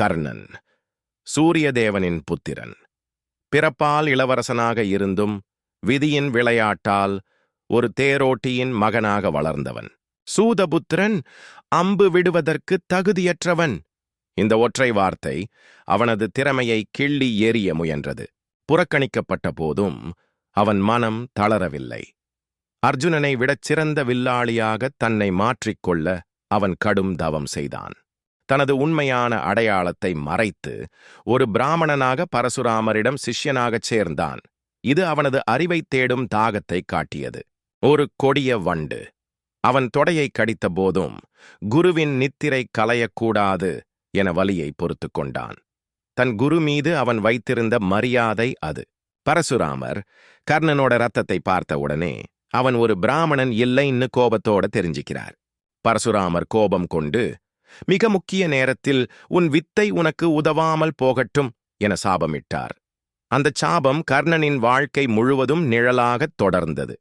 கர்ணன் சூரியதேவனின் புத்திரன். பிறப்பால் இளவரசனாக இருந்தும் விதியின் விளையாட்டால் ஒரு தேரோட்டியின் மகனாக வளர்ந்தவன். சூதபுத்திரன் அம்பு விடுவதற்கு தகுதியற்றவன். இந்த ஒற்றை வார்த்தை அவனது திறமையை கிள்ளி எறிய முயன்றது. புறக்கணிக்கப்பட்ட போதும் அவன் மனம் தளரவில்லை. அர்ஜுனனை விடச் சிறந்த வில்லாளியாக தன்னை மாற்றிக்கொள்ள அவன் கடும் தவம் செய்தான். தனது உண்மையான அடையாளத்தை மறைத்து ஒரு பிராமணனாக பரசுராமரிடம் சிஷ்யனாகச் சேர்ந்தான். இது அவனது அறிவைத் தேடும் தாகத்தை காட்டியது. ஒரு கொடிய வண்டு. அவன் தொடையை கடித்த போதும் குருவின் நித்திரை கலையக்கூடாது என வலியை பொறுத்துக் கொண்டான். தன் குரு மீது அவன் வைத்திருந்த மரியாதை அது. பரசுராமர் கர்ணனோட ரத்தத்தை பார்த்த உடனே அவன் ஒரு பிராமணன் இல்லைன்னு கோபத்தோட தெரிஞ்சுக்கிறார். பரசுராமர் கோபம் கொண்டு மிக முக்கிய நேரத்தில் உன் வித்தை உனக்கு உதவாமல் போகட்டும் என சாபமிட்டார். அந்தச் சாபம் கர்ணனின் வாழ்க்கை முழுவதும் நிழலாகத் தொடர்ந்தது.